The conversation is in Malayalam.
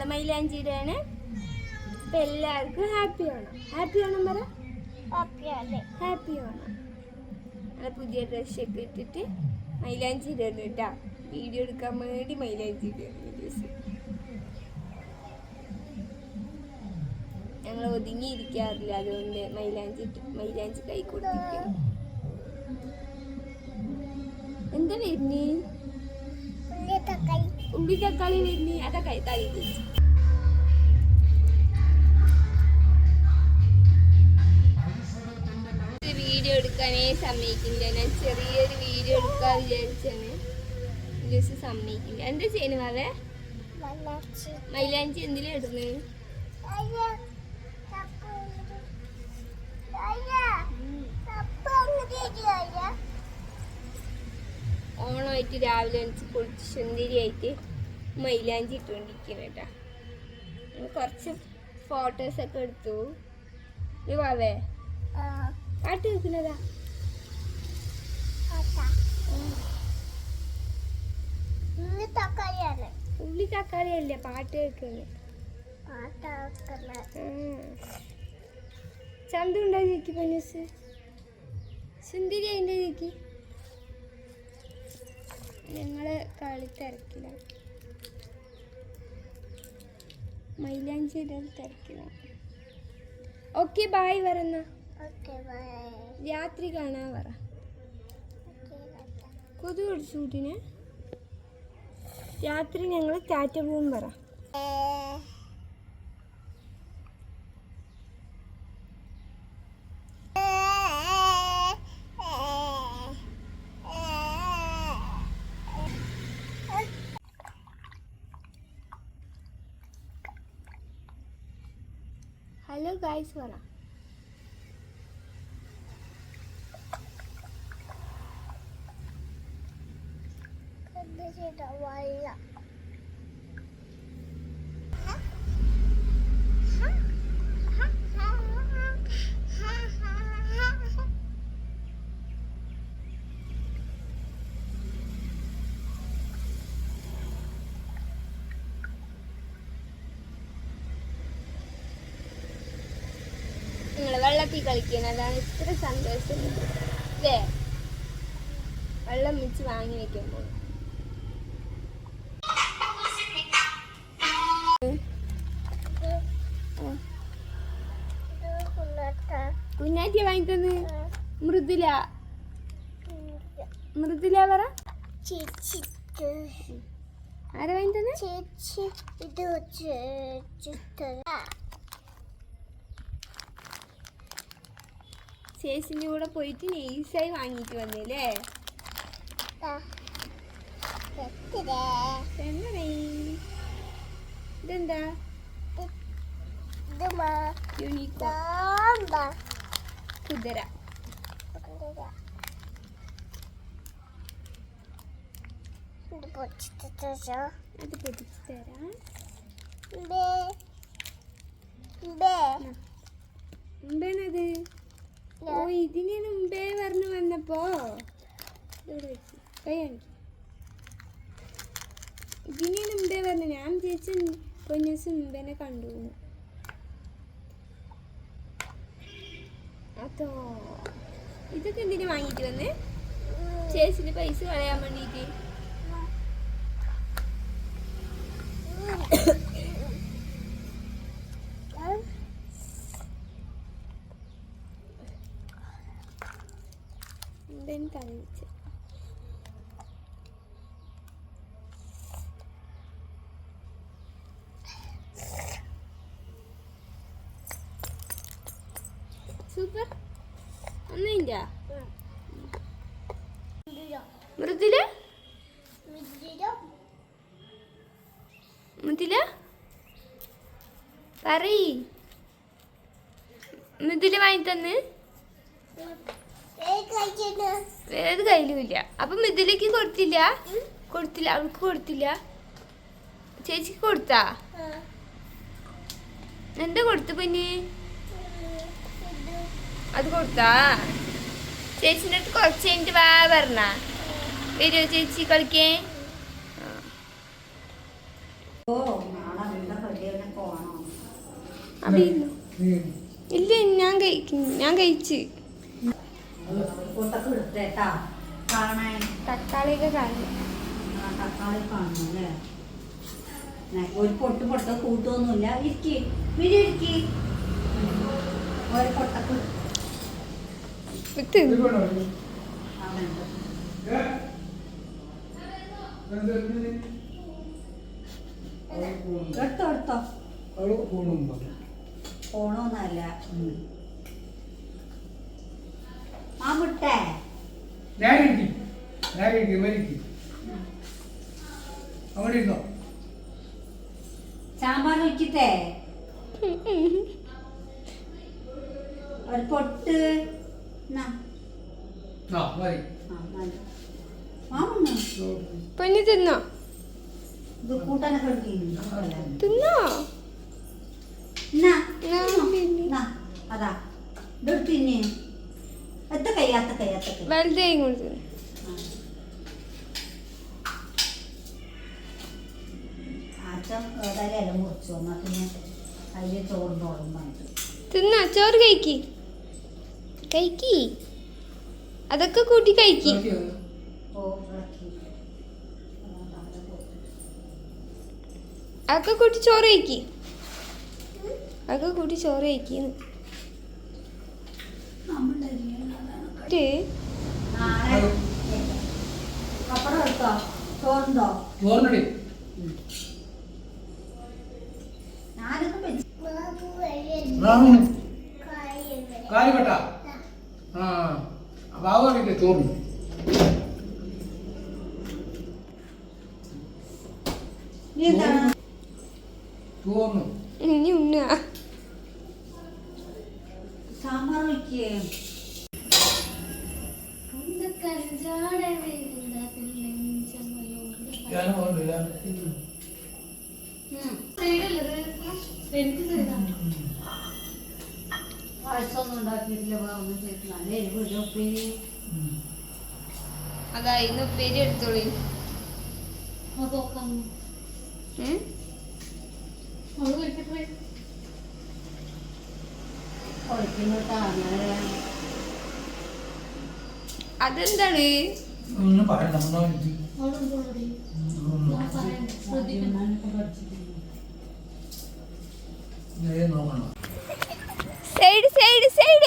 ഞങ്ങൾ മൈലാഞ്ചിയുടെയാണ്. അപ്പം എല്ലാവർക്കും ഹാപ്പി ഓണം. ഹാപ്പി ഓണം പറ. ഹാപ്പി ആണോ ഞങ്ങൾ പുതിയ ഡ്രസ്സൊക്കെ ഇട്ടിട്ട് കേട്ടോ. വീഡിയോ എടുക്കാൻ വേണ്ടി മൈലാഞ്ചി ഇടുന്നു ഡ്രസ്സ് ഞങ്ങൾ ഒതുങ്ങിയിരിക്കാറില്ല അതുകൊണ്ട് മൈലാഞ്ചി മൈലാഞ്ചി കൈ കൊടുത്തിരിക്കും എന്താ വരുന്നേ? ഉള്ളി തക്കാളി വരുന്നേ? അതൊക്കെ കൈ വെച്ച് വീഡിയോ എടുക്കാനേ സമ്മതിക്കില്ല. ഞാൻ ചെറിയൊരു വീഡിയോ എടുക്കാൻ വിചാരിച്ചാണ് ജസ്റ്റ് സമ്മതിക്കില്ല. എന്താ ചെയ്യുന്നു മാവേ മൈലാഞ്ചി എന്തിലാ ഇടുന്നത് ഓണമായിട്ട് രാവിലെ എണിച്ച് കുളിച്ച് സുന്ദരിയായിട്ട് മൈലാഞ്ചി ഇട്ടുകൊണ്ടിരിക്കുന്നു കേട്ടോ. കുറച്ച് ഫോട്ടോസൊക്കെ എടുത്തു. ഇത് വാവേ പാട്ട് കേൾക്കുന്നതാ. ഉള്ളി തക്കാളി അല്ലേ പാട്ട് കേൾക്കുന്നത്. ചന്ത ഉണ്ടായി നോക്കി പഞ്ഞസ് സുന്ദരി അതിന്റെ നോക്കി ഞങ്ങൾ കളി തിരക്കിലാണ് മൈലാഞ്ചി തിരക്കിലാണ് ഓക്കെ ബായ് വരന്ന രാത്രി കാണാൻ പറ. കൊതു കടിച്ചൂട്ടിന് രാത്രി ഞങ്ങൾ ടാറ്റ പോവും പറ. ഹലോ ഗായ്സ് പറ. വെള്ളത്തിൽ കളിക്കുന്നതാണ് ഇത്ര സന്തോഷം. അല്ലേ വെള്ളം വെച്ച് വാങ്ങി വെക്കുമ്പോൾ. കുഞ്ഞാറ്റിയ വാങ്ങിത്തന്ന്? മൃദുല. മൃദുല പറ. ആരാ വാങ്ങിത്തന്ന്? ചേച്ചി ഇത് ചേച്ചിന്റെ കൂടെ പോയിട്ട് നെയ്സായി വാങ്ങിയിട്ട് വന്നില്ലേ? ഇതെന്താ? യൂണിക്കോ കുതിര. ഇത് ഓ ഇതിന് മുമ്പേ പറഞ്ഞു വന്നപ്പോ. ഇതിന് മുമ്പേ പറഞ്ഞു. ഞാൻ ചേച്ചി പൊന്നൂസ് മുമ്പേനെ കണ്ടു അതോ ഇതൊക്കെ എന്തിനു വാങ്ങിയിട്ട് വന്ന്? ചേച്ചിന് പൈസ കളയാൻ വേണ്ടിയിട്ട് എന്തെങ്കിലും തല സൂപ്പർ. ഒന്നില്ല മൃദുല? മുതില പറയ്. മുതില വാങ്ങി തന്ന്. വേറെ കയ്യിലുമില്ല. അപ്പൊ മിഥുലക്ക് കൊടുത്തില്ല. കൊടുത്തില്ല. അവൾക്ക് കൊടുത്തില്ല. ചേച്ചിക്ക് കൊടുത്താ? എന്താ കൊടുത്തു പിന്നെ? അത് കൊടുത്താ? ചേച്ചിന്റെ അടുത്ത് കുറച്ച് കഴിഞ്ഞിട്ട് വാ പറഞ്ഞ. വരുമോ ചേച്ചി കളിക്കേ. ഇല്ല ഞാൻ ഞാൻ കഴിച്ച്. തക്കാളിയൊക്കെ കാണും. തക്കാളി കാണുന്നു അല്ലേ? ഒരു പൊട്ട് പൊട്ട കൂട്ടൊന്നുമില്ല. ഇരിക്കി. ഇരിക്കി. ഒരു പൊട്ടക്ക് വിത്ത് എടുത്തോ എടുത്തോ പോണോന്നല്ല ഇരിക്കി ഇരിക്കി ഇരുന്നോ എന്നാൽ തിന്നോ? തിന്നോ. ചോറിനോളും പറഞ്ഞിട്ട് തിന്നോ? ചോറ് കഴിക്കി. കഴിക്കി. അതൊക്കെ കൂട്ടി കഴിക്കും. അതൊക്കെ കൂട്ടി ചോറ് കഴിക്കി. അതൊക്കെ കൂട്ടി ചോറ് കഴിക്കുന്നു ചോറുണ്ടോ? ആ. ബാബു അറിയില്ലേ ചോറിന് നീ എന്താണ് ചോറിന് ഇനി ഉണ്ണ സാമ്പാർ വയ്ക്കേ ഞാൻ എനിക്ക് പായസമൊന്നും ഉണ്ടാക്കിയിട്ടില്ല വേറൊന്നും ചെയ്തിട്ടില്ല. നല്ല എരിവ് ഒരു ഉപ്പേരി. അതാ ഇന്ന് ഉപ്പേരി എടുത്തോളി. അതെന്താണ്? ശ്രദ്ധിക്കണം. Side side side